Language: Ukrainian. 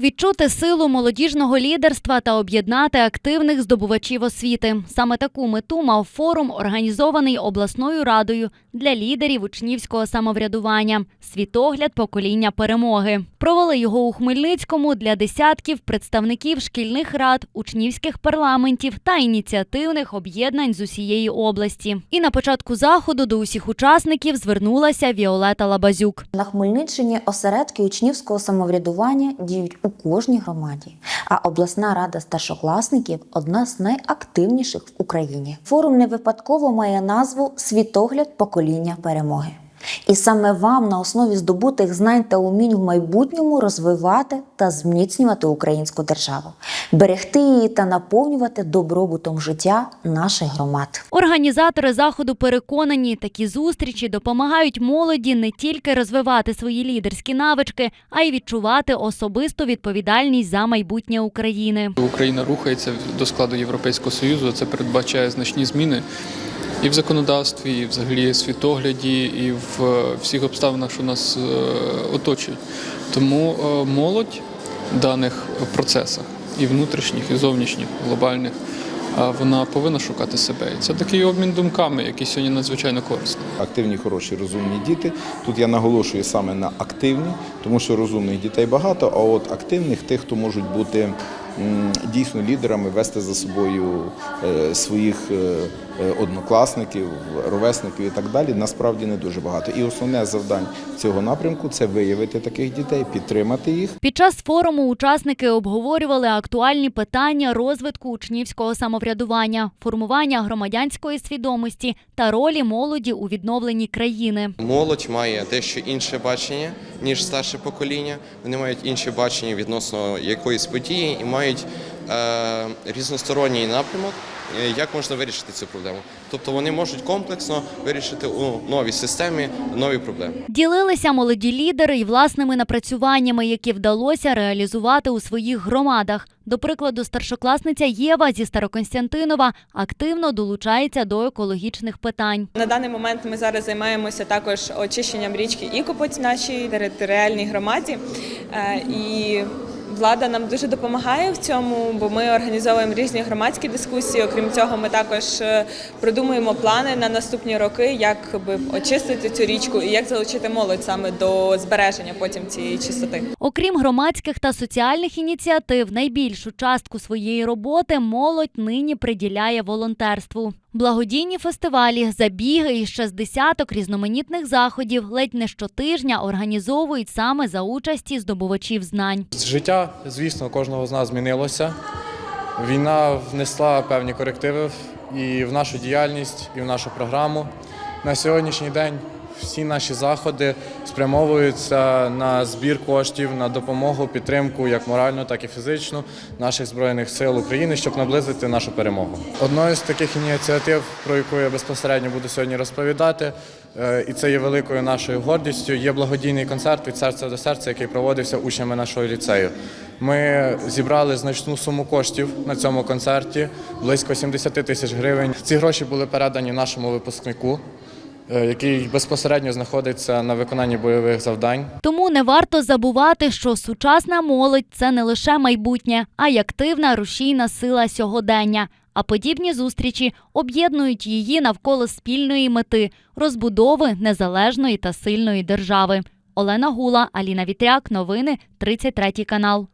Відчути силу молодіжного лідерства та об'єднати активних здобувачів освіти. Саме таку мету мав форум, організований обласною радою для лідерів учнівського самоврядування Світогляд покоління перемоги. Провели його у Хмельницькому для десятків представників шкільних рад, учнівських парламентів та ініціативних об'єднань з усієї області. І на початку заходу до усіх учасників звернулася Віолета Лабазюк. На Хмельниччині осередки учнівського самоврядування діють у кожній громаді, а обласна рада старшокласників одна з найактивніших в Україні. Форум не випадково має назву Світогляд покоління перемоги. І саме вам на основі здобутих знань та умінь в майбутньому розвивати та зміцнювати українську державу, берегти її та наповнювати добробутом життя наших громад. Організатори заходу переконані, такі зустрічі допомагають молоді не тільки розвивати свої лідерські навички, а й відчувати особисту відповідальність за майбутнє України. Україна рухається до складу Європейського Союзу. Це передбачає значні зміни і в законодавстві, і взагалі світогляді, і в е, всіх обставинах, що нас е, оточують. Тому е, молодь в даних процесах і внутрішніх, і зовнішніх, глобальних. Вона повинна шукати себе. І це такий обмін думками, який сьогодні надзвичайно корисний. Активні, хороші, розумні діти. Тут я наголошую саме на активні, тому що розумних дітей багато, а от активних тих, хто можуть бути дійсно лідерами, вести за собою своїх однокласників, ровесників і так далі, насправді не дуже багато. І основне завдання цього напрямку це виявити таких дітей, підтримати їх. Під час форуму учасники обговорювали актуальні питання розвитку учнівського самоврядування, формування громадянської свідомості та ролі молоді у відновленні країни. Молодь має дещо інше бачення, ніж старше покоління. Вони мають інше бачення відносно якоїсь події і мають е, різносторонній напрямок, е, як можна вирішити цю проблему. Тобто вони можуть комплексно вирішити у новій системі нові проблеми. Ділилися молоді лідери й власними напрацюваннями, які вдалося реалізувати у своїх громадах. До прикладу, старшокласниця Єва зі Староконстянтинова активно долучається до екологічних питань. На даний момент ми зараз займаємося також очищенням річки Ікопоть нашій територіальній громаді. Е, І влада нам дуже допомагає в цьому, бо ми організовуємо різні громадські дискусії. Окрім цього, ми також е, продумуємо плани на наступні роки, як би очистити цю річку і як залучити молодь саме до збереження потім цієї чистоти. Окрім громадських та соціальних ініціатив, найбільшу частку своєї роботи молодь нині приділяє волонтерству. Благодійні фестивалі, забіги і ще з десяток різноманітних заходів ледь не щотижня організовують саме за участі здобувачів знань. Життя, звісно, кожного з нас змінилося. Війна внесла певні корективи і в нашу діяльність, і в нашу програму. На сьогоднішній день всі наші заходи спрямовуються на збір коштів, на допомогу, підтримку як моральну, так і фізичну наших збройних сил України, щоб наблизити нашу перемогу. Одною з таких ініціатив, про яку я безпосередньо буду сьогодні розповідати, е, і це є великою нашою гордістю. Є благодійний концерт від серця до серця, який проводився учнями нашого ліцею. Ми зібрали значну суму коштів на цьому концерті, близько 70 тисяч гривень. Ці гроші були передані нашому випускнику, який безпосередньо знаходиться на виконанні бойових завдань. Тому не варто забувати, що сучасна молодь це не лише майбутнє, а й активна рушійна сила сьогодення. А подібні зустрічі об'єднують її навколо спільної мети розбудови незалежної та сильної держави. Олена Гула, Аліна Вітряк, новини 33 канал.